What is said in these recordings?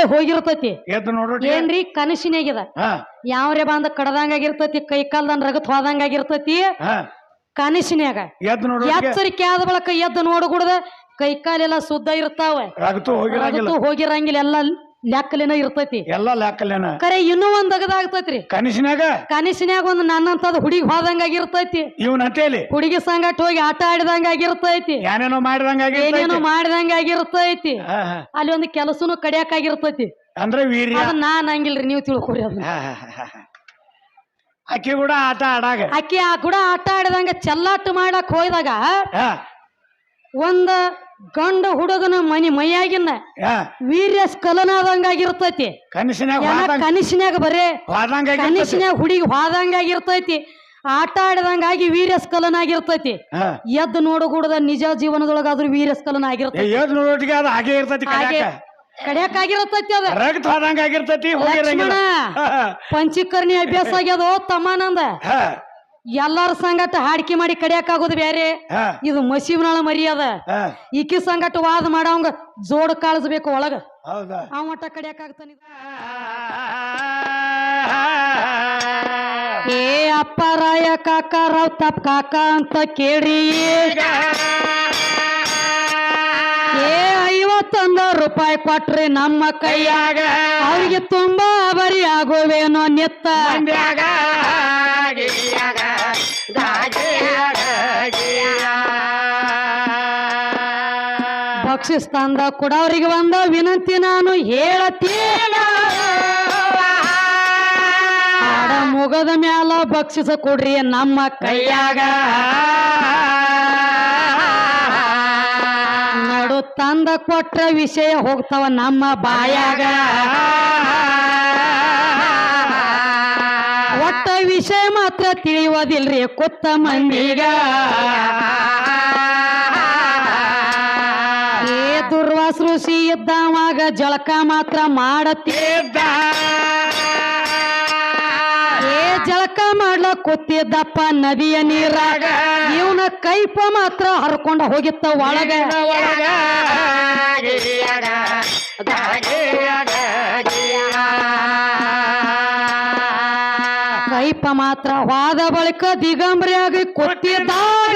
ಪಾಳಿ ಹೋಗಿರ್ತತಿ. ಎದ್ದು ನೋಡ್ರಿ ಏನ್ರಿ ಕನಸಿನಾಗಿದ ಹಾ. ಯಾವ್ರೆ ಬಂದ ಕಡದಂಗ ಆಗಿರ್ತತಿ ಕೈ ಕಾಲ್ದನ್ ರಗತ್ ಹೋದಂಗ ಆಗಿರ್ತೈತಿ ಹಾ. ಕನಸಿನ್ಯಾಗ. ಎದ್ದು ನೋಡ್ರಿ ಎಚ್ಚರಿಕೆ ಆದ ಬಳಕ ಎದ್ದು ನೋಡಗುಡ್ದ ಕೈ ಕಾಲೆಲ್ಲ ಶುದ್ಧ ಇರ್ತಾವ. ರಗತು ಹೋಗಿರಂಗಿಲ್ಲ. ಹೋಗಿರಂಗಿಲ್ಲ ಎಲ್ಲ ಲೆಕ್ಕಲಿನ ಇರ್ತೈತಿ. ಎಲ್ಲ ಲೆಕ್ಕಲೇನ. ಕರೆ ಇನ್ನೂ ಒಂದ್ ಅಗದಾಗ್ತೈತ್ರಿ. ಕನಸಿನಾಗ ಕನಸಿನಾಗ ಒಂದು ನನ್ನಂತದ್ ಹುಡುಗಿ ಹೋದಂಗ ಆಗಿರ್ತೈತಿ ಇವನ್ ಅಂತೇಳಿ ಹುಡುಗಿ ಸಂಗಟ್ ಹೋಗಿ ಆಟ ಆಡಿದಂಗ ಆಗಿರ್ತೈತಿ ಏನೇನೋ ಮಾಡಿದಂಗ ಏನೇನೋ ಮಾಡಿದಂಗ ಆಗಿರ್ತೈತಿ ಅಲ್ಲಿ ಒಂದು ಕೆಲಸನು ಕಡಿಯಾಕ ಆಗಿರ್ತೈತಿ ಅಂದ್ರೆ ವೀರ್ಯ? ನಾನು ನಾನ್ ಹಂಗಿಲ್ರಿ ನೀವು ತಿಳ್ಕೊರಿ ಹಾ. ಆಕಿ ಕೂಡ ಆಟ ಆಡಾಗ? ಅಕ್ಕಿ ಆ ಕೂಡ ಆಟ ಆಡಿದಂಗ ಚೆಲ್ಲಾಟ ಮಾಡಕ್ ಹೋಯ್ದಾಗ ಒಂದ ಗಂಡ ಹುಡುಗನ ಮನಿ ಮೈಯಾಗಿನ ವೀರ್ಯ ಸ್ಖಲನಾದಂಗಾಗಿರ್ತೈತಿ. ಕನಸಿನಾಗ ಬರೇ ಹೋದಂಗ ಕನಸಿನ್ಯಾಗ ಹುಡುಗಿ ಹೋದಂಗ ಆಗಿರ್ತೈತಿ ಆಟ ಆಡಿದಂಗಾಗಿ ವೀರ್ಯ ಸ್ಖಲನ ಆಗಿರ್ತೈತಿ ಎದ್ದು ನೋಡಗೂಡದ ನಿಜ ಜೀವನದೊಳಗಾದ್ರೂ ವೀರ್ಯ ಸ್ಖಲನ ಆಗಿರ್ತೈತಿ ನೋಡೋಟಿಗೆ ಅದು ರಕ್ತ ಲಕ್ಷ್ಮಣ. ಹಾ, ಅಭ್ಯಾಸ ಆಗ್ಯದೋ ತಮ್ಮನಂದ ಹಾ. ಎಲ್ಲಾರ ಸಂಗಟ ಹಾಡಿಕೆ ಮಾಡಿ ಕಡಿಯಾಕ ಆಗೋದು ಬೇರೆ ಇದು ಮಸೀಬ್ನಾಳ ಮರಿ ಅದ ಈಕಿ ಸಂಗಟ ವಾದ ಮಾಡವಂಗ ಜೋಡ್ ಕಾಳಿಸ್ಬೇಕು ಒಳಗ. ಅವ ಮಟ್ಟ ಕಡಿಯಾಕ ಆಗ್ತಾನ ಏ ಅಪ್ಪ ರಾಯ ಕಾಕ ರಾವ್ ತಪ್ ಕಾಕ ಅಂತ ಕೇಳಿ ಏ ಐವತ್ತೊಂದು ರೂಪಾಯಿ ಕೊಟ್ರಿ ನಮ್ಮ ಕೈಯಾಗ. ಅವ್ರಿಗೆ ತುಂಬಾ ಬರಿ ಆಗುವೇನೋ ನಿತ್ತ ಮಂಡ್ಯಾಗ ಕೂಡ ಅವರಿಗೆ ಒಂದ ವಿನಂತಿ ನಾನು ಹೇಳತ್ತೀನ ಮುಗದ ಮ್ಯಾಲ ಬಕ್ಷಿಸ ಕೊಡ್ರಿ ನಮ್ಮ ಕೈಯಾಗ. ನಡು ತಂದ ಕೊಟ್ರ ವಿಷಯ ಹೋಗ್ತಾವ ನಮ್ಮ ಬಾಯಾಗ. ಒಟ್ಟ ವಿಷಯ ಮಾತ್ರ ತಿಳಿಯೋದಿಲ್ರಿ ಕೊತ್ತ ಮಂದಿಗ ಏ ದುರ್ವಾಸ ಋಷಿ ಇದ್ದಾವಾಗ ಜಳಕ ಮಾತ್ರ ಮಾಡತ್ತಿದ್ದ. ಏ ಜಳಕ ಮಾಡ್ಲ ಕೂತಿದ್ದಪ್ಪ ನದಿಯ ನೀರಾಗ. ಇವನ ಕೈಪ ಮಾತ್ರ ಹರ್ಕೊಂಡು ಹೋಗಿತ್ತ ಒಳಗ. ಒಳಗ ಕೈಪ ಮಾತ್ರ ವಾದ ಬಳಿಕ ದಿಗಂಬರಿಯಾಗಿ ಕೊಟ್ಟಿದ್ದಾಗ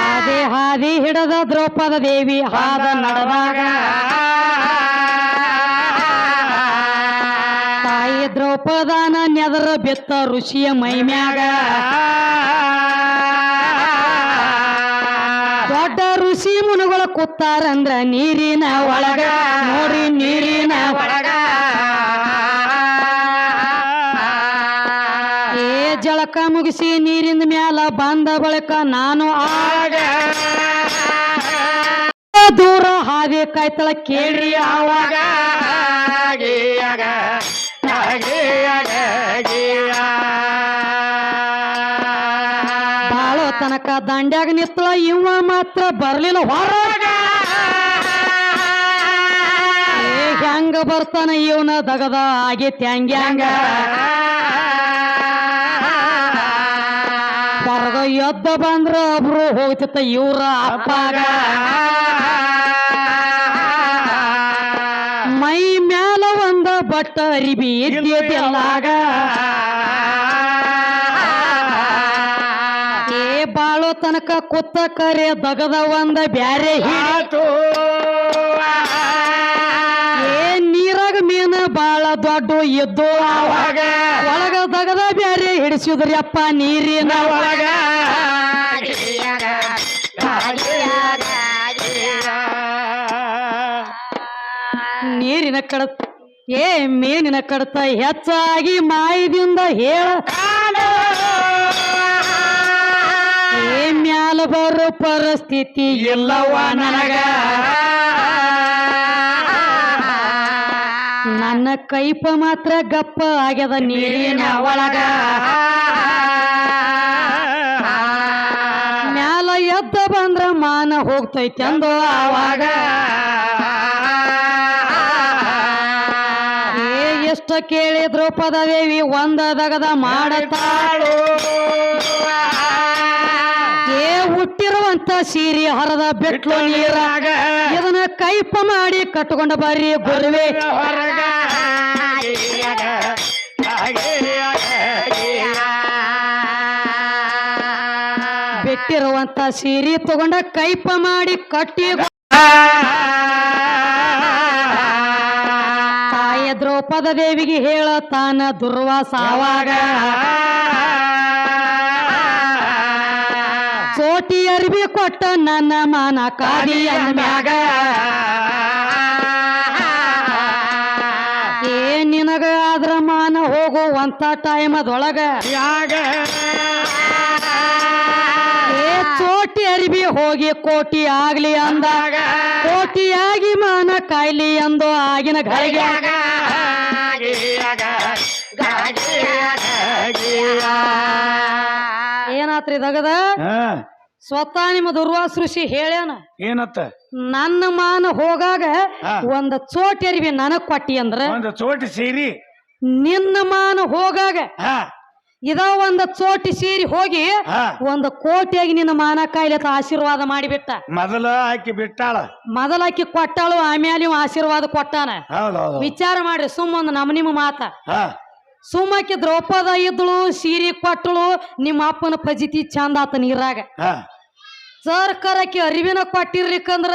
ಹಾದಿ ಹಾದಿ ಹಿಡದ ದ್ರೌಪದ ದೇವಿ ಹಾದ ನಡೆದಾಗ ತಾಯಿ ದ್ರೌಪದನ ನೆದರ ಬೆತ್ತ ಋಷಿಯ ಮೈಮ್ಯಾಗ ದೊಡ್ಡ ಋಷಿ ಮುನುಗಳ ಕೂತಾರಂದ್ರ ನೀರಿನ ಒಳಗ. ನೋಡಿ ನೀರಿನ ಒಳಗ. ಮುಗಿಸಿ ನೀರಿನ ಮ್ಯಾಲ ಬಂದ ಬಳಿಕ ನಾನು ಆಗ ದೂರ ಹಾದಿ ಕಾಯ್ತಳ ಕೇಳ್ರಿ ಆವಾಗ. ಬಾಳೋ ತನಕ ದಂಡ್ಯಾಗ ನಿತ್ತಳ ಇವ ಮಾತ್ರ ಬರ್ಲಿಲ್ಲ ಹೊರಗ. ಹೆಂಗ ಬರ್ತಾನ ಇವನ ದಗದ? ಆಗಿ ಹಂಗ್ಯಾಂಗ ಎದ್ದ ಬಂದ್ರ ಒಬ್ರು ಹೋಗ್ತಿತ್ತ ಇವ್ರ ಅಪ್ಪಾಗ ಮೈ ಮ್ಯಾಲ ಒಂದ ಬಟ್ಟ ಅರಿಬಿ ಎಲ್ಲಾಗ ಏ ಬಾಳೋ ತನಕ ಕುತ್ತ ಕರೆ ದಗದ ಒಂದ ಬ್ಯಾರೆ ಹಿಡಿ. ಆತು. ಏ ನೀರಾಗ ಮೀನ ಬಾಳ ದೊಡ್ಡ ಎದ್ದು ಅವಾಗ ಒಳಗ ತಗದ ಬ್ಯಾರೆ ಹಿಡಿಸಿದ್ರಿ ಅಪ್ಪ ನೀರಿನ ಒಳಗ. ನೀರಿನ ಕಡತ ಏ ಮೀನಿನ ಕಡತ ಹೆಚ್ಚಾಗಿ ಮಾಯದಿಂದ ಹೇಳ. ಏ ಮ್ಯಾಲ ಬರೋ ಪರಿಸ್ಥಿತಿ ಇಲ್ಲವ ನನಗ. ನನ್ನ ಕೈಪ ಮಾತ್ರ ಗಪ್ಪ ಆಗ್ಯದ ನೀರಿನ ಒಳಗ. ಮ್ಯಾಲ ಎದ್ದ ಬಂದ್ರ ಮಾನ ಹೋಗ್ತೈತಿ ಅಂದು ಆವಾಗ. ಏ, ಎಷ್ಟ ಕೇಳಿದ್ರು ಪದವೇವಿ ದೇವಿ ಒಂದ ದಗದ ಮಾಡತಾಳು. ಏ ಹುಟ್ಟಿರುವಂತ ಸೀರೆ ಹರದ ಬೆಟ್ಲು ನೀರ. ನೀರಾಗ ಇದನ್ನ ಕೈಪ ಮಾಡಿ ಕಟ್ಕೊಂಡ ಬರ್ರಿ ಗುರುವೆ. ಬಿಟ್ಟಿರುವಂತ ಸೀರೆ ತಗೊಂಡ ಕೈಪ ಮಾಡಿ ಕಟ್ಟಿ ತಾಯ ದ್ರೌಪದ ದೇವಿಗೆ ಹೇಳತಾನ ದುರ್ವಾಸ ಅರ್ಬಿ ಕೊಟ್ಟ ನನ್ನ ಮಾನ ಕಾರಿಯ ಮ್ಯಾಗ. ಏ ನಿನಗ ಆದ್ರ ಮಾನ ಹೋಗುವಂತ ಟೈಮ್ ಅದೊಳಗ ಏ ಚೋಟಿ ಅರಿವಿ ಹೋಗಿ ಕೋಟಿ ಆಗ್ಲಿ ಅಂದಾಗ ಕೋಟಿಯಾಗಿ ಮಾನ ಕಾಯ್ಲಿ ಅಂದು ಆಗಿನ ಗಳಿಗೆ ಏನಾತ್ರಿ ದಗದ? ಸ್ವತಃ ನಿಮ್ಮ ದುರ್ವಾಸ ಋಷಿ ಹೇಳ್ಯಾನ ಏನತ್ತ? ನನ್ನ ಮಾನ ಹೋಗಾಗ ಹಾ. ಒಂದ ಚೋಟಿ ಅರಿವಿ ನನಗ್ ಕೊಟ್ಟಿ ಅಂದ್ರ ಒಂದು ಚೋಟಿ ಸೀರಿ. ನಿನ್ನ ಮಾನ ಹೋಗಾಗ ಹಾ. ಇದ ಒಂದ ಚೋಟಿ ಸೀರಿ ಹೋಗಿ ಹಾ. ಒಂದ ಕೋಟಿಯಾಗಿ ನಿನ್ನ ಮಾನ ಕೈಲತ ಆಶೀರ್ವಾದ ಮಾಡಿಬಿಟ್ಟ. ಮೊದಲ ಆಕಿ ಬಿಟ್ಟಾಳ. ಮೊದಲಾಕಿ ಕೊಟ್ಟಾಳು ಆಮೇಲೆ ಇವ ಆಶೀರ್ವಾದ ಕೊಟ್ಟಾನ. ಹೌದೌದು ವಿಚಾರ ಮಾಡ್ರಿ ಸುಮ್ಮ ಒಂದು ನಮ್ಮ ನಿಮ್ಮ ಮಾತ. ಹಾ. ಸುಮ್ಮಕ್ಕೆ ದ್ರೌಪದ ಇದ್ಳು ಸೀರೆ ಕೊಟ್ಟಳು ನಿಮ್ಮ ಅಪ್ಪನ ಫಜಿತಿ ಚಂದ ಆತ ನೀರಾಗ. ಹಾ. ಸರ್ಕಾರಕ್ಕೆ ಅರಿವಿನ ಕೊಟ್ಟಿರ್ಲಿಕ್ಕಂದ್ರ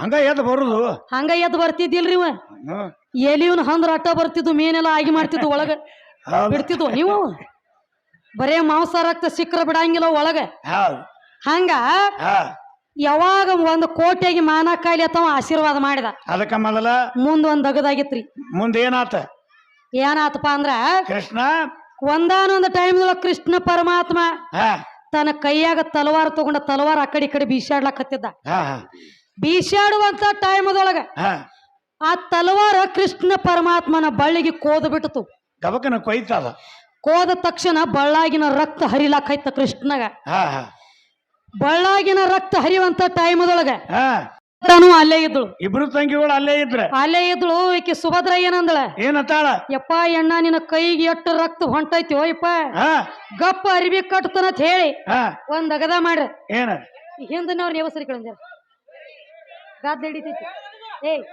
ಹಂಗ ಎದ್ ಬರುದು. ಹಂಗ ಎದ್ ಬರ್ತಿದ್ದಿಲ್ರಿ ಇವ. ಎಲಿವನ್ ಹಂದ್ರ ಅಟ್ಟ ಬರ್ತಿದ್ವು ಮೀನೆಲ್ಲ ಆಗಿ ಮಾಡ್ತಿದ್ವು ಒಳಗ. ಬಿಡ್ತಿದ್ವು ನೀವು? ಬರೇ ಮಾಂಸ ರಕ್ತ ಸಿಕ್ಕರ ಬಿಡಂಗಿಲ್ಲ ಒಳಗ. ಹೌದು ಹಂಗ ಯಾವಾಗ ಒಂದು ಕೋಟೆಗೆ ಮಾನ ಕಾಯಿಲೆ ಅಥವಾ ಆಶೀರ್ವಾದ ಮಾಡಿದ. ಅದಕ್ಕ ಮೊದಲ ಮುಂದ್ ಒಂದ್ ದಗದಾಗಿತ್ರಿ. ಮುಂದೆ ಏನಾತ? ಏನಾತಪ್ಪ ಅಂದ್ರ ಕೃಷ್ಣ ಒಂದಾನೊಂದು ಟೈಮ್ ಕೃಷ್ಣ ಪರಮಾತ್ಮ ಹಾ. ತನ್ನ ಕೈಯಾಗ ತಲವಾರ ತಗೊಂಡ ತಲವಾರ ಆ ಕಡೆ ಈ ಕಡೆ ಬೀಸಾಡ್ಲಕತ್ತಿದ್ದ. ಬೀಸಾಡುವಂತ ಟೈಮ್ದೊಳಗ ಹಾ. ಆ ತಲವಾರ ಕೃಷ್ಣ ಪರಮಾತ್ಮನ ಬಳ್ಳಿಗೆ ಕೋದ ಬಿಟ್ಟಿತು. ಗಬಕನ ಕೊಯ್ತದ. ಕೋದ ತಕ್ಷಣ ಬಳ್ಳಾಗಿನ ರಕ್ತ ಹರಿಲಾಕೈತ ಕೃಷ್ಣಗ. ಬಳ್ಳಾಗಿನ ರಕ್ತ ಹರಿಯುವಂತ ಟೈಮ್ದೊಳಗ ಹಾ. ತಾನು ಅಲ್ಲೇ ಇದ್ಳು. ಇಬ್ರು ತಂಗಿಗಳು ಅಲ್ಲೇ ಇದ್ರ? ಅಲ್ಲೇ ಇದ್ಳು ಈಕಿ ಸುಭದ್ರ ಏನಂದಳ? ಏನತ್ತಾಳ? ಯಪ್ಪ ಎಣ್ಣ ನಿನ್ನ ಕೈಗೆ ಎಷ್ಟು ರಕ್ತ ಹೊಂಟೈತಿ ಯಪ್ಪ. ಹಾ. ಗಪ್ಪ ಅರಿವಿ ಕಟ್ತನತ್ ಹೇಳಿ ಹಾ. ಒಂದ್ ಅಗದ ಮಾಡ್ರಿ. ಏನ? ಹಿಂದಿನವ್ರ ನೇವಸರಿ ಕಳಂಜಾರ ಗಾದ್ ಹಿಡಿತೈತಿ. ಏಯ್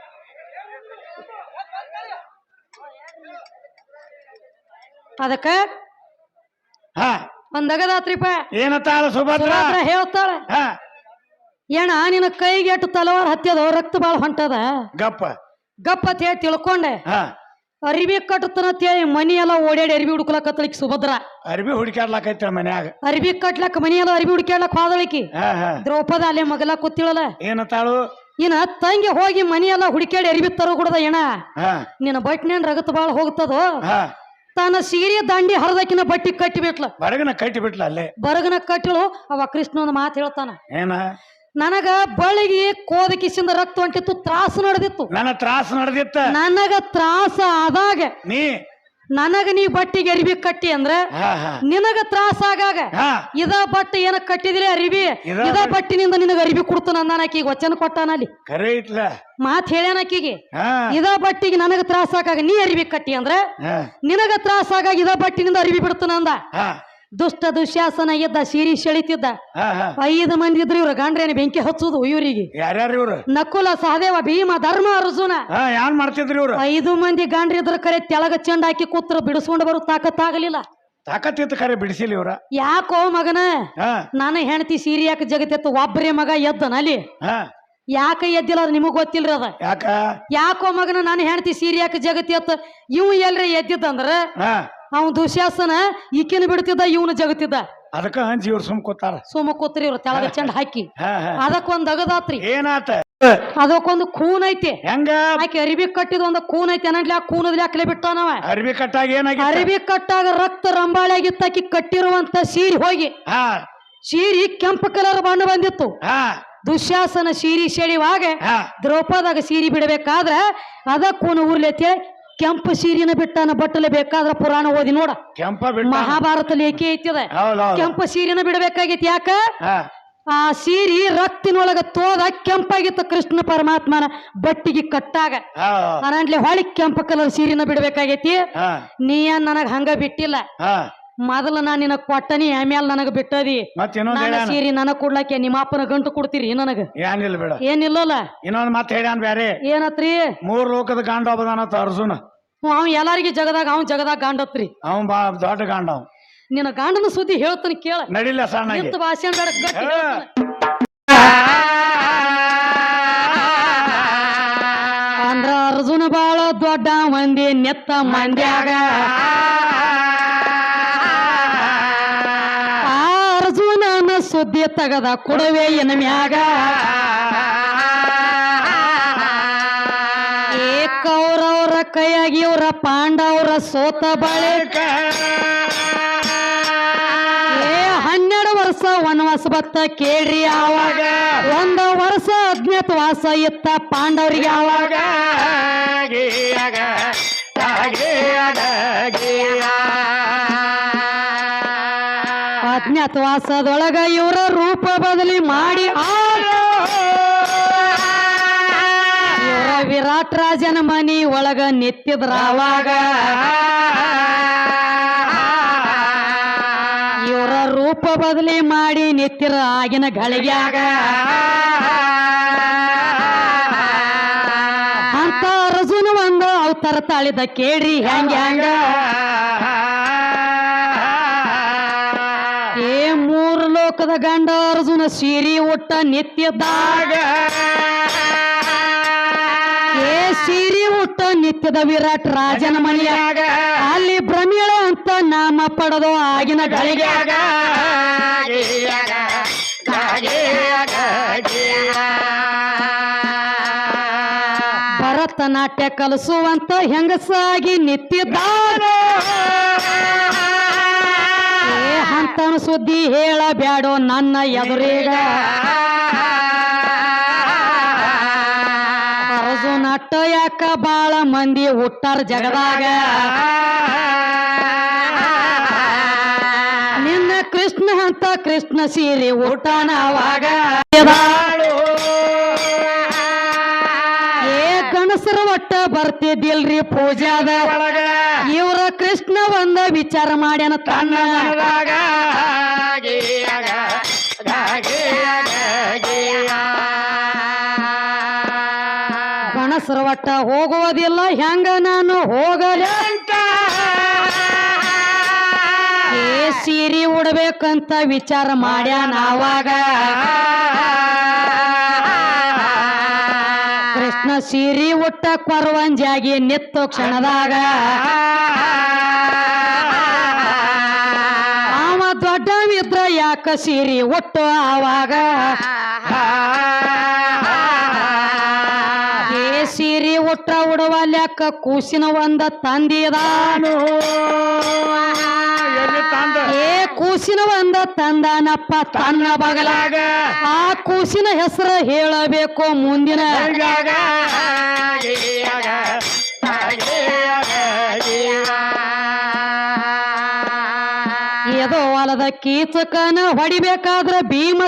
ಅದಕ್ಕ ಹಾ. ಒಂದ್ ಅಗದಾತ್ರಿಪ್ಪ ಏನತ್ತಾಳ ಸುಭದ್ರ? ಸುಭದ್ರ ಹೇಳ್ತಾಳ. ಏಣ ನಿನ್ನ ಕೈಗೆ ಎಟ್ಟು ತಲವಾರ್ ಹತ್ತಿದ ರಕ್ತ ಬಾಳ ಹೊಂಟದ. ಗಪ್ಪ. ಗಪ್ಪ ಅಂತ ಹೇಳಿ ತಿಳ್ಕೊಂಡೆ. ಅರಿವಿ ಕಟ್ಟುತ್ತನ ಹೇಳಿ ಮನಿ ಎಲ್ಲ ಓಡಾಡಿ ಅರಿವಿ ಹುಡುಕ್ಲಕತ್ತಲಿಕ್ ಸುಭದ್ರ. ಅರ್ಬಿ ಹುಡುಕಾಡ್ಲಾಕೈತ್ರ ಮನ್ಯಾಗ. ಅರಿವಿ ಕಟ್ಲಕ್ ಮನಿ ಎಲ್ಲ ಅರಿವಿ ಹುಡುಕ್ಯಾಡ್ಲಕ್ ಹೋದಳಿಕಿ. ದ್ರೌಪದ ಅಲ್ಲೇ ಮಗಲ ಕೂತಿಳಲ್ಲ. ಏನತ್ತಾಳು ಇನ್ನ ತಂಗಿ ಹೋಗಿ ಮನಿ ಎಲ್ಲ ಹುಡುಕ್ಯಾಡಿ ಅರಿವಿ ತರೋ ಗುಡದ ಏನ? ನಿನ್ನ ಬಟ್ನೇನ್ ರಗತ್ ಬಾಳ ಹೋಗ್ತದೋ? ತನ್ನ ಸೀರೆ ದಂಡಿ ಹರದಕ್ಕಿನ ಬಟ್ಟಿ ಕಟ್ಟಿ ಬಿಟ್ಲ ಬರಗನ ಕಟ್ಟಿ ಬಿಟ್ಲ ಅಲ್ಲೇ. ಬರಗನ ಕಟ್ಟಿಳು ಅವ ಕೃಷ್ಣ ಒಂದು ಮಾತು ಹೇಳ್ತಾನ. ಏನ? ನನಗ ಬಳಿಗೆ ಕೋದ ಕಿಸಿಂದ ರಕ್ತ ಹೊಂಟಿತ್ತು ತ್ರಾಸ ನಡೆದಿತ್ತು. ನನ್ನ ತ್ರಾಸ ನಡೆದಿತ್ತ. ನನಗ ತ್ರಾಸ ಆದಾಗ ನೀ? ನನಗ ನೀ ಬಟ್ಟಿಗೆ ಅರಿವಿ ಕಟ್ಟಿ ಅಂದ್ರ ನಿನಗ ತ್ರಾಸ ಆಗಾಗ ಇದ ಬಟ್ಟೆ ಏನ ಕಟ್ಟಿದಿರಿ ಅರಿವಿ? ಇದ ಬಟ್ಟಿನಿಂದ ನಿನಗ ಅರಿವಿ ಕೊಡ್ತಾನ ಅಂದಾನ ಆಕಿಗೆ ವಚನ ಕೊಟ್ಟಾನ ಅಲ್ಲಿ. ಕರೆ ಇಟ್ಲ. ಮಾತ್ ಹೇಳ್ಯಾನ ಆಕಿಗೆ. ಹಾ. ಇದ ಬಟ್ಟಿಗೆ ನನಗ ತ್ರಾಸ ಆಗಾಗ ನೀ ಅರಿವಿ ಕಟ್ಟಿ ಅಂದ್ರ ನಿನಗ ತ್ರಾಸ ಆಗಾಗ ಇದ ಬಟ್ಟಿನಿಂದ ಅರಿವಿ ಬಿಡ್ತಾನ ಅಂದ. ದುಷ್ಟ ದುಶ್ಯಾಸನ ಇದ್ದ ಸೀರಿ ಸೆಳಿತಿದ್ದ. ಐದು ಮಂದಿ ಇದ್ರು ಇವ್ರ ಗಂಡ್ರೇನ ಬೆಂಕಿ ಹಚ್ಚುದು ಇವರಿಗೆ. ಯಾರ್ಯಾರು ಇವ್ರು? ನಕುಲ ಸಹದೇವ ಭೀಮ ಧರ್ಮ ಅರ್ಜುನ. ಏನ್ ಮಾಡ್ತಿದ್ರಿ ಇವ್ರು? ಐದು ಮಂದಿ ಗಾಂಡ್ರಿ ಇದ್ರ ಕರೆ ತೆಳಗ ಚೆಂಡ ಹಾಕಿ ಕೂತ್ರ ಬಿಡಿಸ್ಕೊಂಡು ಬರೋ ತಾಕತ್ತಾಗಲಿಲ್ಲ. ತಾಕತ್ತಿತ್ತು ಕರೆ ಬಿಡಿಸಿಲ್ಲ ಇವ್ರ? ಯಾಕೋ ಮಗನ? ಹಾ. ನಾನು ಹೆಂಡತಿ ಸೀರಿ ಯಾಕೆ ಜಗತ್ತಿತ್ತು ಒಬ್ಬರೇ ಮಗ ಎದ್ದನ ಅಲ್ಲಿ. ಯಾಕ ಎದ್ದಿಲ್ಲ ಅದು ನಿಮಗ್ ಗೊತ್ತಿಲ್ರಿ ಅದ? ಯಾಕ? ಯಾಕೋ ಮಗನ ನಾನು ಹೆಂಡತಿ ಸೀರಿ ಯಾಕೆ ಜಗತ್ತಿತ್ತು ಇವು ಎಲ್ರಿ ಎದ್ದಿದ್ದಂದ್ರ ಅವ್ನು ದುಶ್ಯಾಸನ ಈಕಿನ ಬಿಡ್ತಿದ್ದ ಇವನು ಜಗತ್ತಿದ್ದ. ಅದಕ್ಕ ಹಂಚಿ ಇವ್ರು ಸುಮ್ ಕೂತಾರ. ಸುಮ್ಮ ಕೊತ್ತರಿ ಇವ್ರು ತೆಳಗ ಚೆಂಡ ಹಾಕಿ. ಅದಕ್ಕೊಂದ್ ಅಗದಾತ್ರಿ. ಏನಾತ? ಅದಕ್ಕೊಂದು ಖೂನ್ ಐತಿ. ಹೆಂಗ? ಆಕೆ ಅರಿಬಿ ಕಟ್ಟಿದ ಒಂದು ಖೂನ್ ಐತಿ ಅನ್ನಡ್ಲಿ ಆ ಕೂನದ್ಲಿ ಹಾಕ್ಲೆ ಬಿಟ್ಟಾನವ ಅರಿಬಿ ಕಟ್ಟಾಗ ಏನಾಗಿ ಅರಿಬಿ ಕಟ್ಟಾಗ ರಕ್ತ ರಂಬಾಳಿ ಆಗಿತ್ತ ಆಕಿ ಕಟ್ಟಿರುವಂತ ಸೀರೆ ಹೋಗಿ. ಸೀರಿ ಕೆಂಪು ಕಲರ್ ಬಣ್ಣ ಬಂದಿತ್ತು. ದುಶ್ಯಾಸನ ಸೀರಿ ಸೆಳಿವಾಗ ಹಾ. ದ್ರೌಪದಾಗ ಸೀರೆ ಬಿಡಬೇಕಾದ್ರ ಅದ ಕೂನ ಊರ್ಲೆತ್ತೆ ಕೆಂಪು ಸೀರಿನ ಬಿಟ್ಟಾನ ಬಟ್ಟಲೆ ಬೇಕಾದ್ರೆ ಪುರಾಣ ಓದಿ ನೋಡ. ಕೆಂಪ ಬಿಟ್ಟ ಮಹಾಭಾರತ ಲೇಖಿ ಐತಿದ. ಕೆಂಪು ಸೀರಿನ ಬಿಡಬೇಕಾಗಿತ್ತು ಯಾಕ? ಹಾ. ಆ ಸೀರಿ ರಕ್ತಿನೊಳಗ ತೋದ ಕೆಂಪಾಗಿತ್ತು ಕೃಷ್ಣ ಪರಮಾತ್ಮನ ಬಟ್ಟಿಗೆ ಕಟ್ಟಾಗ. ಹಾ. ಅನಂಟ್ಲೆ ಹೊಳಿ ಕೆಂಪು ಕಲರ್ ಸೀರಿನ ಬಿಡಬೇಕಾಗೈತಿ. ಹಾ. ನೀ ನನಗ್ ಹಂಗ ಬಿಟ್ಟಿಲ್ಲ. ಹಾ. ಮೊದಲ ನಾ ನಿನ್ನ ಕೊಟ್ಟನಿ ಆಮ್ಯಾಲ ನನಗ ಬಿಟ್ಟದಿ? ಇನ್ನೊಂದ್ ನನ್ನ ಹೇಳ್ಯಾನ? ಸೀರಿ ನನಗ್ ಕೊಡ್ಲಾಕೆ ನಿಮ್ಮ ಅಪ್ಪನ ಗಂಟು ಕೊಡ್ತೀರಿ ನನಗ? ಏನಿಲ್ಲ ಬೇಡ. ಏನಿಲ್ಲ ಇನ್ನೊಂದ್ ಮತ್ ಹೇಳ್ಯಾನ ಬ್ಯಾರೆ. ಏನತ್ರಿ? ಮೂರ್ ಲೋಕದ ಗಾಂಡ ಅರ್ಜುನ. ಹ್ಞೂ ಅವ್ ಎಲ್ಲಾರಿಗೆ ಜಗದಾಗ ಅವ್ನ್ ಜಗದಾಗ ಗಾಂಡತ್ರಿ ಅವ್ ಬಾ ದೊಡ್ಡ ಗಾಂಡ ಅವ ನಿನ್ನ ಗಾಂಡನ ಸುದ್ದಿ ಹೇಳ್ತಾನೆ ಕೇಳ. ನಡಿಲ್ಲ ಸಣ್ಣಗೆ ನಿಂತ ಭಾಷಣ ಬೇಡ ಗಟ್ಟಿ ಹಾ. ಹೇಳ್ತಾನೆ. ಅಂದ್ರ ಅರ್ಜುನ ಬಾಳ ದೊಡ್ಡ ಮಂದಿ ನೆತ್ತ ಮಂದ್ಯಾಗ. ತಗದ ಕೊಡವೆ ಎನ ಮ್ಯಾಗ. ಏ ಕೌರವ್ರ ಕೈಯಾಗಿ ಇವರ ಪಾಂಡವರ ಸೋತ ಬಳಿಕ ಹನ್ನೆರಡು ವರ್ಷ ವನವಾಸ ಬತ್ತ ಕೇಳ್ರಿ ಆವಾಗ. ಒಂದು ವರ್ಷ ಅಜ್ಞಾತವಾಸ ಇತ್ತ ಪಾಂಡವರಿಗೆ ಆವಾಗ. ಅಜ್ಞಾತವಾಸದೊಳಗ ಇವರ ರೂಪ ಬದಲಿ ಮಾಡಿ ಇವರ ವಿರಾಟ್ ರಾಜನ ಮನಿ ಒಳಗ ನಿತ್ಯದ್ರ ರಾವಾಗ. ಇವರ ರೂಪ ಬದಲಿ ಮಾಡಿ ನಿತ್ತಿರ ಆಗಿನ ಗಳಿಗ್ಯಾಗ ಅಂತ ಅರ್ಜುನ ಒಂದು ಅವತಾರ ತಾಳಿದ ಕೇಳ್ರಿ ಹೆಂಗ ಹೆಂಗ. ಲೋಕದ ಗಂಡ ಅರ್ಜುನ ಸೀರಿ ಉಟ್ಟ ನಿತ್ಯದಾಗ. ಏ ಸೀರಿ ಉಟ್ಟ ನಿತ್ಯದ ವಿರಾಟ್ ರಾಜನ ಮನೆಯಾಗ. ಅಲ್ಲಿ ಭ್ರಮಿಳ ಅಂತ ನಾಮ ಪಡೆದು ಆಗಿನ ಗಳಿಗ್ಯಾಗ. ಭರತನಾಟ್ಯ ಕಲಿಸುವಂತ ಹೆಂಗಸಾಗಿ ನಿತ್ಯದಾಗ. ಏ ಹಂತನ ಸುದ್ದಿ ಹೇಳಬ್ಯಾಡೋ ನನ್ನ ಎದುರೀಗ. ಅರ್ಜುನಟ್ಟ ಯಾಕ ಬಾಳ ಮಂದಿ ಹುಟ್ಟಾರ ಜಗದಾಗ. ನಿನ್ನ ಕೃಷ್ಣ ಅಂತ ಕೃಷ್ಣ ಸೀರೆ ಊಟನ ಅವಾಗ. ಏ ಗಣಸರ ಒಟ್ಟ ಬರ್ತಿದ್ದಿಲ್ರಿ ಪೂಜಾದ ಇವರ ಕೃಷ್ಣ ಒಂದ ವಿಚಾರ ಮಾಡ್ಯಾನ ತನ್ನ. ಹೋಗುವುದಿಲ್ಲ ಹೆಂಗ ನಾನು ಹೋಗಲಂತ ಏ ಸೀರೆ ಉಡ್ಬೇಕಂತ ವಿಚಾರ ಮಾಡ್ಯಾನ ಅವಾಗ. ಕೃಷ್ಣ ಸೀರೆ ಉಟ್ಟ ಕೊರವಂಜಾಗಿ ನಿತ್ತು ಕ್ಷಣದಾಗ. ಅವ ದೊಡ್ಡವಿದ್ರ ಯಾಕ ಸೀರೆ ಉಟ್ಟು ಆವಾಗ ಸೀರಿ ಉಟ್ಟ ಲೆಕ್ಕ ಕೂಸಿನ ಒಂದ ತಂದಿದಾನು. ಎಲ್ಲಿ ಏ ಕೂಸಿನ ಒಂದ ತಂದಾನಪ್ಪ ತನ್ನ ಬಗಲಾಗ. ಆ ಕೂಸಿನ ಹೆಸರು ಹೇಳಬೇಕು ಮುಂದಿನ. ಎದೋ ಹೊಲದ ಕೀಚಕನ ಹೊಡಿಬೇಕಾದ್ರ ಭೀಮ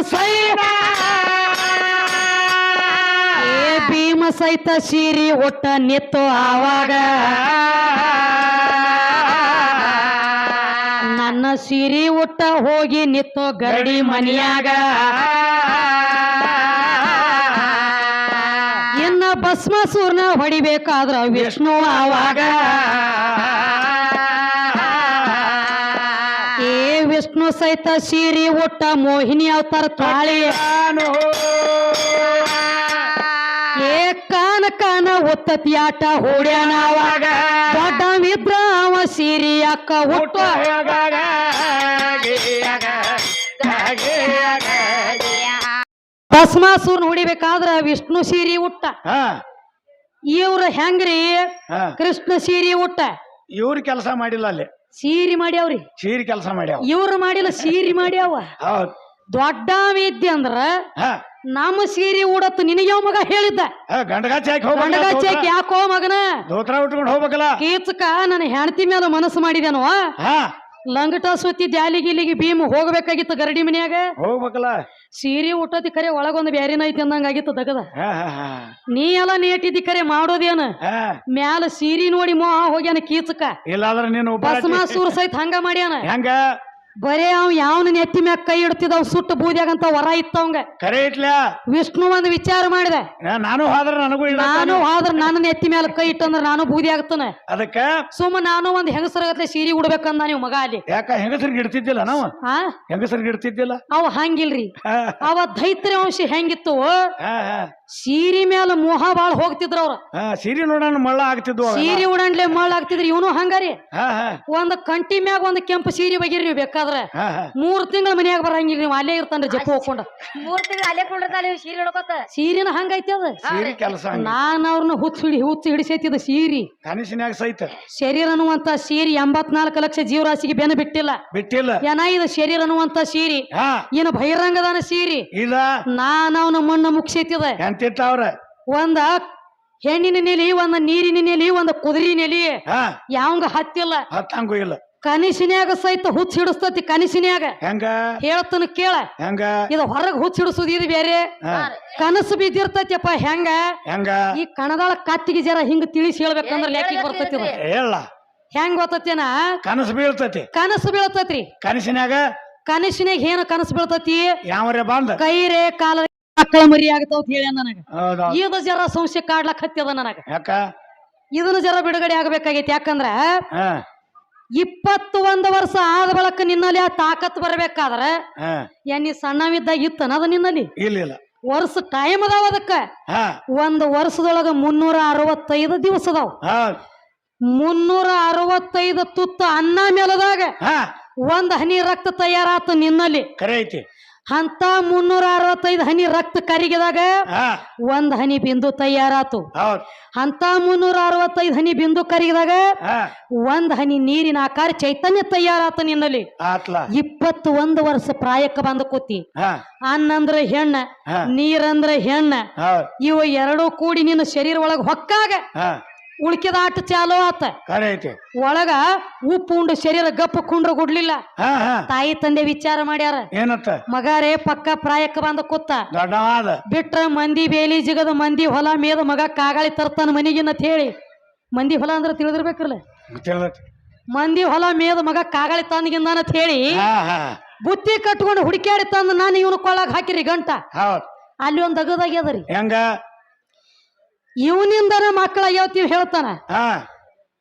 ಸಹಿತ ಸೀರಿ ಒಟ್ಟ ನಿತ್ತು ಆವಾಗ ನನ್ನ ಸೀರಿ ಒಟ್ಟ ಹೋಗಿ ನಿತ್ತು ಗರಡಿ ಮನೆಯಾಗ. ಇನ್ನ ಭಸ್ಮಸೂರ್ನ ಹೊಡಿಬೇಕಾದ್ರ ವಿಷ್ಣು ಆವಾಗ. ಏ ವಿಷ್ಣು ಸಹಿತ ಸೀರಿ ಒಟ್ಟ ಮೋಹಿನಿ ಅವತಾರ ತಾಳಿ ಒತ್ತತಿ ಆಟ ಹೂಡ್ಯಾನ ಅವಾಗ. ದೊಡ್ಡ ವಿದ್ರ ಅವ ಸೀರಿ ಅಕ್ಕ ಹುಟ್ಟ. ಭಸ್ಮಾಸೂರ್ನ ಹೊಡಿಬೇಕಾದ್ರ ವಿಷ್ಣು ಸೀರಿ ಉಟ್ಟ ಹಾ. ಇವ್ರ ಹೆಂಗ್ರಿ? ಕೃಷ್ಣ ಸೀರಿ ಉಟ್ಟ ಇವ್ರ ಕೆಲಸ ಮಾಡಿಲ್ಲ ಅಲ್ಲಿ. ಸೀರಿ ಮಾಡ್ಯಾವ್ರಿ. ಸೀರಿ ಕೆಲಸ ಮಾಡ್ಯಾವ. ಇವ್ರು ಮಾಡಿಲ್ಲ ಸೀರಿ ಮಾಡ್ಯಾವ. ಹೌದ್. ದೊಡ್ಡ ವಿದ್ಯೆ ಅಂದ್ರ ನಮ್ಮ ಸೀರೆ ಉಡತ್ತು ನಿನಗೆ ಯಾವ ಮಗ ಹೇಳಿದ್ದ. ಗಂಡಗಾಚಿ ಹಾಕಿ ಯಾಕೋ ಮಗನ? ಉಟ್ಕೊಂಡು ಹೋಗ್ಬೇಕಲ್ಲ? ಕೀಚಕ ನನ್ನ ಹೆಂಡತಿ ಮೇಲೆ ಮನಸ್ಸು ಮಾಡಿದೇನೋ? ಹಾ. ಲಂಗಟ ಸುತ್ತಿ ದ್ಯಾಲಿಗಿಲಿಗೆ ಭೀಮ್ ಹೋಗ್ಬೇಕಾಗಿತ್ತು ಗರಡಿ ಮನ್ಯಾಗ? ಹೋಗ್ಬೇಕಲ್ಲ? ಸೀರೆ ಉಟ್ಟತಿ ಕರೆ ಒಳಗೊಂದು ಬ್ಯಾರಿನ ಐತಿ ಅಂದಂಗ ಆಗಿತ್ತು ತಗದ ನೀ ಎಲ್ಲ ನೇಟಿದ್ದಿ ಕರೆ ಮಾಡೋದೇನ? ಮ್ಯಾಲ ಸೀರಿ ನೋಡಿ ಮೋ ಹೋಗ್ಯಾನ ಕೀಚಕ. ಇಲ್ಲಾದ್ರೆ ನೀನು ಭಸ್ಮಾಸೂರ ಸಹಿತ ಹಂಗ ಮಾಡ್ಯಾನ? ಹೆಂಗ? ಬರೇ ಅವ್ ಯಾವನ ನೆತ್ತಿ ಮ್ಯಾಗ ಕೈ ಇಡ್ತಿದ ಅವ್ ಸುಟ್ಟು ಬೂದ್ಯಾಗಂತ ವರ ಇತ್ತವಂಗ. ಕರೆ ಇಟ್ಲ? ವಿಷ್ಣು ಒಂದು ವಿಚಾರ ಮಾಡಿದೆ. ನಾನು ಹೋದ್ರ ನನಗೂ ಇಲ್ಲ ನಾನು ಹಾದ್ರ ನನ್ನ ನೆತ್ತಿ ಮ್ಯಾಲ ಕೈ ಇಟ್ಟಂದ್ರ ನಾನು ಬೂದಿ ಆಗ್ತಾನೆ. ಅದಕ್ಕ? ಸುಮ್ಮ ನಾನು ಒಂದ್ ಹೆಂಗಸರಗತ್ಲೆ ಸೀರೆ ಉಡ್ಬೇಕಂದ ನೀವು ಮಗ ಅಲ್ಲಿ. ಯಾಕ ಹೆಂಗಸರಿಗೆ ಇಡ್ತಿದ್ದಿಲ್ಲ ನಾವು? ಆ? ಹೆಂಗಸರಿಗೆ ಇಡ್ತಿದ್ದಿಲ್ಲ? ಅವ ಹಂಗಿಲ್ರಿ. ಅವ ಧೈತ್ರಿ ಅಂಶ ಹೆಂಗಿತ್ತು. ಹಾ ಹಾ. ಸೀರೆ ಮೇಲೆ ಮೋಹ ಬಾಳ ಹೋಗ್ತಿದ್ರ ಅವ್ರ. ಹಾ ಸೀರೆ ನೋಡೋಣ ಮಳ್ಳ ಆಗ್ತಿದ್ವು ಅವಾಗ. ಸೀರೆ ಉಡಂಡ್ಲೆ ಮಳ್ಳ ಆಗ್ತಿದ್ರಿ. ಇವನು ಹಂಗಾರಿ? ಹಾ ಹಾ. ಒಂದ್ ಕಂಟಿ ಮ್ಯಾಗ ಒಂದ್ ಕೆಂಪು ಸೀರೆ ಬಗಿರಿ ನೀವು ಬೇಕಾದ್ರೆ. ಹಾ ಹಾ. ಮೂರ್ ತಿಂಗಳ ಮನ್ಯಾಗ ಬರಂಗಿಲ್ಲ ನೀವು. ಅಲ್ಲೇ ಇರ್ತಾನ್ರಿ ಜಪ್ಪು ಹೋಗ್ಕೊಂಡ. ಮೂರ್ ತಿಂಗಳ ಅಲ್ಲೇ ಕುಂಡಿರ್ತಾಳೆ ನೀವು ಸೀರೆ ಹಿಡ್ಕೊತ ಸೀರಿನ ಹಂಗೈತಿ ಅದ. ಸೀರೆ ಕೆಲಸ ನಾನ್ ಅವ್ರನ್ನ ಹುಚ್ಚ ಹಿಡಿ ಹುಚ್ಚ ಹಿಡಿಸೈತಿದ ಸೀರಿ. ಕನಸಿನ್ಯಾಗ ಸಹಿತ. ಶರೀರ ಅನ್ನುವಂತ ಸೀರಿ ಎಂಬತ್ನಾಲ್ಕು ಲಕ್ಷ ಜೀವರಾಶಿಗೆ ಬೆನ ಬಿಟ್ಟಿಲ್ಲ. ಬಿಟ್ಟಿಲ್ಲ. ಏನ ಇದು ಶರೀರ ಅನ್ನುವಂತ ಸೀರಿ? ಹಾ. ಏನು ಬಹಿರಂಗದಾನ ಸೀರಿ? ಇಲ್ಲ. ನಾನ್ ಅವನ ಮಣ್ಣ ಮುಗಿಸೈತಿದ. ಎಂತಿತ್ತವ್ರ ಒಂದ ಹೆಣ್ಣಿನ ನೆಲಿ ಒಂದ ನೀರಿನ ನೆಲಿ ಒಂದ ಕುದುರಿ ನೆಲಿ. ಹಾ. ಯಾವಂಗ ಹತ್ತಿಲ್ಲ. ಹತ್ತಂಗೂ ಇಲ್ಲ. ಕನಸಿನ್ಯಾಗ ಸಹಿತ ಹುಚ್ಚ ಹಿಡಿಸ್ತತಿ ಕನಸಿನ್ಯಾಗ. ಹೆಂಗ? ಹೇಳ್ತನ ಕೇಳ. ಹೆಂಗ? ಇದು ಹೊರಗ್ ಹುಚ್ಚ ಹಿಡಿಸೋದು ಇದು ಬೇರೆ ಹಾ. ಕನಸು ಬಿದ್ದಿರ್ತೈತಿಯಪ್ಪ ಹೆಂಗ? ಹೆಂಗ? ಈ ಕಣದಾಳ ಕತ್ತಿಗೆ ಜರ ಹಿಂಗ ತಿಳಿಸಿ ಹೇಳ್ಬೇಕಂದ್ರ ಲೇಖಿ ಬರ್ತೈತಿ ಇದು. ಹೇಳ. ಹೆಂಗ್ ಗೊತ್ತೇನ ಕನಸು ಬೀಳ್ತತಿ. ಕನಸು ಬೀಳ್ತೈತ್ರಿ. ಕನಸಿನ್ಯಾಗ? ಕನಸಿನಾಗ ಏನ ಕನಸು ಬೀಳ್ತತಿ? ಯಾವರೇ ಬಂದ? ಕೈರೆ ಕಾಲ ಮಕ್ಕಳ ಮರಿ ಆಗ್ತಾವ ಅಂತ ಹೇಳಿ ನನಗ. ಇದು ಜರ ಸಂಶಯ ಕಾಡ್ಲಕ್ ಹತ್ತಿದ ನನಗ. ಯಾಕ? ಇದನ್ನ ಜರ ಬಿಡುಗಡೆ ಆಗ್ಬೇಕಾಗೈತಿ ಯಾಕಂದ್ರ ಹಾ. ಇಪ್ಪತ್ತು ಒಂದ್ ವರ್ಷ ಆದ ಬಳಕ ನಿನ್ನಲ್ಲಿ ಆ ತಾಕತ್ ಬರ್ಬೇಕಾದ್ರ ಹಾ. ಸಣ್ಣವಿದ್ದ ನೀ ಸಣ್ಣವಿದ್ದಾಗ ಇತ್ತನ ಅದ ನಿನ್ನಲ್ಲಿ. ಇಲ್ಲ ಇಲ್ಲ. ವರ್ಷ ಟೈಮ್ ಅದಾವ ಅದಕ್ಕ. ಹಾ. ಒಂದ್ ವರ್ಷದೊಳಗ ಮುನ್ನೂರ ಅರವತ್ತೈದು ದಿವಸ ಅದಾವ. ಮುನ್ನೂರ ಅರವತ್ತೈದು ತುತ್ತ ಅನ್ನ ಮೇಲದಾಗ ಹಾ. ಒಂದ್ ಹನಿ ರಕ್ತ ತಯಾರಾತು ನಿನ್ನಲ್ಲಿ. ಕರೆ ಐತಿ. ಅಂತ ಮುನ್ನೂರ ಅರವತ್ತೈದು ಹನಿ ರಕ್ತ ಕರಿಗಿದಾಗ ಒಂದ್ ಹನಿ ಬಿಂದು ತಯಾರಾತು. ಅಂತ ಮುನ್ನೂರ ಅರವತ್ತೈದು ಹನಿ ಬಿಂದು ಕರಿಗಿದಾಗ ಒಂದ್ ಹನಿ ನೀರಿನ ಆಕಾರ ಚೈತನ್ಯ ತಯಾರಾತ ನಿನ್ನಲ್ಲಿ. ಇಪ್ಪತ್ತು ಒಂದು ವರ್ಷ ಪ್ರಾಯಕ್ಕೆ ಬಂದ ಕೂತಿ. ಅನ್ನಂದ್ರ ಹೆಣ್ಣ ನೀರಂದ್ರ ಹೆಣ್ಣ. ಇವು ಎರಡೂ ಕೂಡಿ ನಿನ್ನ ಶರೀರ ಒಳಗ ಹೊಕ್ಕಾಗ ಉಳ್ಕಿದ ಆಟ ಚಾಲೋ ಆತ. ಕರೆ ಐತಿ ಒಳಗ ಉಪ್ಪು ಉಂಡು ಶರೀರ ಗಪ್ಪ ಕುಂಡ್ರ ಗುಡ್ಲಿಲ್ಲ. ಹಾ ಹಾ. ತಾಯಿ ತಂದೆ ವಿಚಾರ ಮಾಡ್ಯಾರ. ಏನತ್ತ? ಮಗಾರೇ ಪಕ್ಕ ಪ್ರಾಯಕ್ಕ ಬಂದ ಕೂತ. ದೊಡ್ಡವಾದ. ಬಿಟ್ರ ಮಂದಿ ಬೇಲಿ ಜಿಗದ ಮಂದಿ ಹೊಲ ಮೇದ ಮಗ ಕಾಗಾಳಿ ತರ್ತಾನ ಮನಿಗಿನ್ನ ಹೇಳಿ. ಮಂದಿ ಹೊಲ ಅಂದ್ರೆ ತಿಳಿದಿರ್ಬೇಕಲ್ಲ? ಮಂದಿ ಹೊಲ ಮೇದ ಮಗ ಕಾಗಾಳಿ ತಂದಗಿಂದಾನತ್ ಹೇಳಿ. ಹಾ ಹಾ. ಬುತ್ತಿ ಕಟ್ಕೊಂಡು ಹುಡುಕ್ಯಾಡಿ ತಂದು ನಾನು ಇವನು ಕೊಳ್ಳಾಗ ಹಾಕಿರಿ ಗಂಟ. ಹೌದ್. ಅಲ್ಲಿ ಒಂದ್ ಅಗದಾಗ್ಯದರಿ ಹೆಂಗ? ಇವನಿಂದನ ಮಕ್ಕಳ ಯಾವತ್ತೀವಿ ಹೇಳ್ತಾನ. ಹಾ.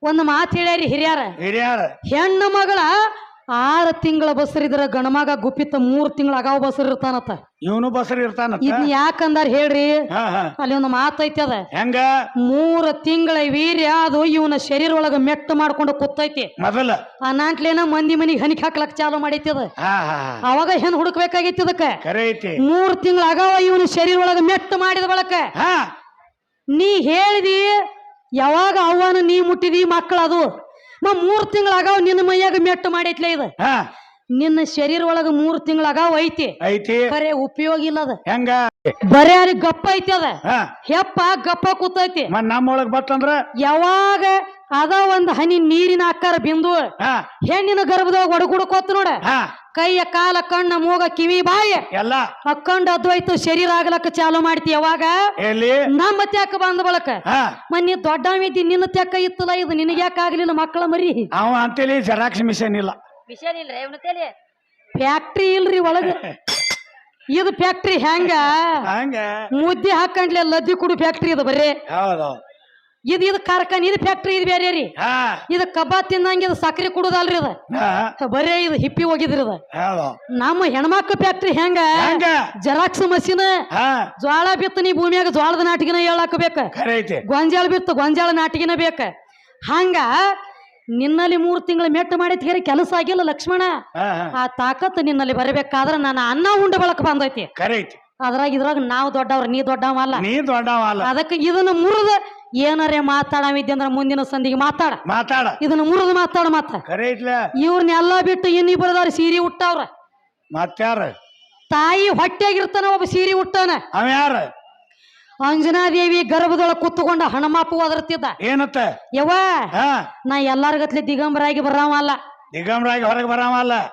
ಒಂದು ಮಾತು ಹೇಳ್ಯಾರಿ ಹಿರಿಯಾರ. ಹಿರಿಯಾರ. ಹೆಣ್ಣು ಮಗಳ ಆರು ತಿಂಗಳ ಬಸರಿದ್ರ ಗಣಮಗ ಗುಪ್ಪಿತ ಮೂರ್ ತಿಂಗಳ ಅಗಾವ ಬಸರ್ ಇರ್ತಾನತ್ತ ಇವನು ಬಸರಿ ಇರ್ತಾನ ಇದ್ನ ಯಾಕಂದಾರ ಹೇಳ್ರಿ? ಹಾ ಹಾ. ಅಲ್ಲಿ ಒಂದು ಮಾತೈತಿ ಅದ. ಹೆಂಗ? ಮೂರ ತಿಂಗಳ ವೀರ್ಯ ಅದು ಇವನ ಶರೀರ ಒಳಗ ಮೆಟ್ಟು ಮಾಡ್ಕೊಂಡು ಕೂತೈತಿ. ಮೊದಲ. ಆ ನಾಂಟ್ಲೇನ ಮಂದಿ ಮನಿಗೆ ಹನಿಕ್ ಹಾಕ್ಲಕ್ ಚಾಲು ಮಾಡೈತಿ ಅದ. ಹಾ ಹಾ ಹಾ. ಅವಾಗ ಹೆಣ್ ಹುಡುಕ್ಬೇಕಾಗೈತಿ ಅದಕ್ಕ ಕರೆ ಐತಿ. ಮೂರ್ ತಿಂಗಳ ಅಗಾವ ಇವನ ಶರೀರ ಒಳಗ ಮೆಟ್ಟು ಮಾಡಿದ ಬಳಕ. ಹಾ. ನೀ ಹೇಳಿದಿ ಯಾವಾಗ ಅವ್ವನ ನೀ ಮುಟ್ಟಿದಿ ಮಕ್ಕಳು ಅದು? ಮ ಮೂರ್ ತಿಂಗಳಾಗ ನಿನ್ನ ಮೈಯಾಗ ಮೆಟ್ಟು ಮಾಡೈತ್ಲೆ ಇದು. ಹಾ. ನಿನ್ನ ಶರೀರ ಒಳಗ ಮೂರ್ ತಿಂಗಳ ಅಗಾವ ಐತಿ. ಐತಿ. ಖರೆ ಉಪಯೋಗ ಇಲ್ಲ ಅದ. ಹೆಂಗ? ಬರೇ ಅಲ್ಲಿ ಗಪ್ಪ ಐತಿ ಅದ. ಹಾ. ಹೆಪ್ಪ ಗಪ್ಪ ಕೂತೈತಿ. ಮತ್ ನಮ್ಮೊಳಗ್ ಬತ್ತಂದ್ರ? ಯಾವಾಗ ಅದ ಒಂದ್ ಹನಿ ನೀರಿನ ಆಕಾರ ಬಿಂದು ಹಾ. ಹೆಣ್ಣಿನ ಗರ್ಭದೊಳಗ ಒಡಗುಡ್ಕೋತ್ ನೋಡ. ಹಾ. ಕೈಯ ಕಾಲ ಕಣ್ಣ ಮೂಗ ಕಿವಿ ಬಾಯ ಎಲ್ಲ. ಅಕ್ಕಂಡ್ ಅದ್ವೈತು ಶರೀರ ಆಗ್ಲಕ್ಕ ಚಾಲು ಮಾಡ್ತಿ ಯಾವಾಗ? ಎಲ್ಲಿ? ನಮ್ಮ ತ್ಯಾಕ ಬಂದ ಬಳಕ. ಮನ್ನಿ ಮನ್ನಿ ದೊಡ್ಡವಿದ್ದಿ ನಿನ್ನ ತ್ಯಾಕ ಇತ್ತಲ್ಲ ಇದು ನಿನಗೆ ಯಾಕೆ ಆಗ್ಲಿಲ್ಲ ಮಕ್ಕಳ ಮರಿ? ಅವ ಅಂತೇಳಿ ಜೆರಾಕ್ಸ್ ಮಿಷನ್ ಇಲ್ಲ. ಮಿಷನ್ ಇಲ್ರಿ ಇವನು ತೇಲಿ? ಫ್ಯಾಕ್ಟ್ರಿ ಇಲ್ರಿ ಒಳಗ. ಇದು ಫ್ಯಾಕ್ಟ್ರಿ ಹೆಂಗ? ಹಂಗ. ಮುದ್ದೆ ಹಾಕಂಡ್ಲೆ ಲದ್ದಿ ಕುಡು ಫ್ಯಾಕ್ಟ್ರಿ ಇದು ಬರ್ರಿ ಹೌದು. ಇದು ಇದು ಕಾರ್ಖಾನೆ ಇದು ಫ್ಯಾಕ್ಟ್ರಿ ಇದು ಬೇರೆ ರೀ. ಹಾ. ಇದು ಕಬ್ಬಾ ತಿನ್ನಂಗೆ ಇದು ಸಕ್ರೆ ಕುಡುದಲ್ರಿ ಹಾ. ಬರೇ ಇದು ಹಿಪ್ಪಿ ಹೋಗಿದ್ರಿ ಹೌದು. ನಮ್ಮ ಹೆಣ್ಮಕ್ಳ ಫ್ಯಾಕ್ಟ್ರಿ ಹೆಂಗ? ಹೆಂಗ? ಜೆರಾಕ್ಸ್ ಮಷೀನ್ ಹಾ. ಜ್ವಾಳ ಬಿತ್ತ ನೀ ಭೂಮಿಯಾಗ ಜ್ವಾಳದ ನಾಟಿಗೆನ ಹೇಳಾಕ ಬೇಕ ಖರೆ ಐತಿ ಗೊಂಜಾಳ ಬಿತ್ತು ಗೊಂಜಾಳ ನಾಟಿಗೆನ ಬೇಕ. ಹಂಗ ನಿನ್ನಲ್ಲಿ ಮೂರು ತಿಂಗಳ ಮೆಟ್ಟ ಮಾಡಿ ಹೇರಿ ಕೆಲಸ ಆಗಿಲ್ಲ ಲಕ್ಷ್ಮಣ. ಹಾ ಹಾ. ಆ ತಾಕತ್ ನಿನ್ನಲ್ಲಿ ಬರಬೇಕಾದ್ರೆ ನಾನು ಅನ್ನ ಉಂಡ ಬಳಕ ಬಂದೈತಿ. ಖರೆ ಐತಿ ಅದ್ರಾಗ ಇದ್ರಾಗ ನಾವು ದೊಡ್ಡವ್ರ ನೀ ದೊಡ್ಡವ ಅಲ್ಲ. ನೀ ದೊಡ್ಡವ ಅಲ್ಲ. ಅದಕ್ಕೆ ಇದನ್ನ ಮುರಿದ ಏನಾರೇ ಮಾತಾಡವಿದ್ದೆ ಅಂದ್ರೆ ಮುಂದಿನ ಸಂದಿಗೆ ಮಾತಾಡ. ಮಾತಾಡ. ಇದನ್ನ ಮುರಿದು ಮಾತಾಡ ಮಾತ ಕರೆ ಇಟ್ಲ. ಇವ್ರನ್ನೆಲ್ಲ ಬಿಟ್ಟು ಇನ್ನಿಬ್ಬರದವ್ರ ಸೀರೆ ಉಟ್ಟವ್ರ. ಮತ್ತಾರ ತಾಯಿ ಹೊಟ್ಟೆಗಿರ್ತಾನ ಒಬ್ಬ ಸೀರೆ ಉಟ್ಟಾನ ಅವ ಯಾರ? ಅಂಜನಾದೇವಿ ಗರ್ಭದೊಳಗೆ ಕುತ್ತುಕೊಂಡ ಹಣಮಾಪು ಒದರ್ತಿದ್ದ. ಏನತ್ತ? ಯವ್ವ ಹಾ. ನಾ ಎಲ್ಲಾರ್ಗತ್ಲೆ ದಿಗಂಬರಾಗಿ ಬರಾವ ಅಲ್ಲ ದಿಗಂಬರಾಗಿ ಹೊರಗೆ ಬರಾಮಲ್ಲ ಅಲ್ಲ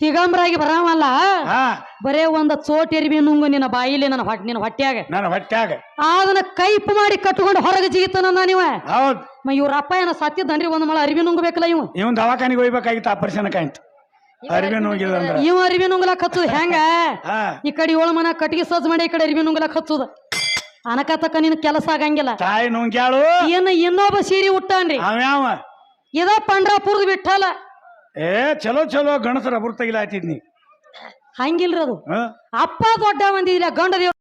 ತಿಗಂಬ್ರಾಗಿ ಬರಾಮಲ್ಲ ಹಾ. ಬರೇ ಒಂದ ಚೋಟ್ ಎರಿಬಿ ನುಂಗು ನಿನ್ನ ಬಾಯಿಲಿ ನನ್ನ ಹೊಟ್ಟೆ ನಿನ್ನ ಹೊಟ್ಯಾಗ. ನನ್ನ ಹೊಟ್ಯಾಗ. ಅದನ್ನ ಕೈಪ್ ಮಾಡಿ ಕಟ್ಕೊಂಡು ಹೊರಗೆ ಜಿಗಿತಾನ ನೀವ? ಹೌದ್. ಮ ಇವ್ರ ಅಪ್ಪ ಏನ ಸತ್ತಿದ್ದನ್ರಿ ಒಂದ್ ಮಳ ಅರಿವಿ ನುಂಗಬೇಕಲ್ಲ ಇವ? ಇವನ್ ದವಾಖಾನಿಗೆ ಹೋಗ್ಬೇಕಾಗಿತ್ತು ಆಪರೇಷನ್ ಕಾಯ್ತು ಅರಿವಿ ನುಂಗಿಲ್ಲ ಇವ ಅರಿವಿ ನುಂಗಲ ಹಚ್ಚುದ ಹೆಂಗ? ಈ ಕಡೆ ಏಳು ಮನ ಕಟ್ಟಿಗೆ ಸಜ್ಜ ಮಾಡಿ ಈ ಕಡೆ ಅರಿವಿ ನುಂಗ್ಲಕ್ ಹಚ್ಚುದ ಅನಕತಕ್ಕ ನಿನ್ ಕೆಲಸ ಆಗಂಗಿಲ್ಲ. ತಾಯಿ ನುಂಗ್ಯಾಳು. ಏನ ಇನ್ನೊಬ್ಬ ಸೀರಿ ಹುಟ್ಟಾನ್ರಿ ಅವ್ಯಾವ ಇದ ಪಂಡ್ರಾಪುರದ ಬಿಟ್ಟಲ್ಲ. ಏ ಚಲೋ ಚಲೋ ಗಣಸರ ಬುರ್ ತೆಗಿಲಾತಿದ್ನಿ ಹಂಗಿಲ್ರಿ ಅದು. ಹ? ಅಪ್ಪ ದೊಡ್ಡ ಮಂದಿಲ್ಲ ಗಂಡ ದೇವ್ರ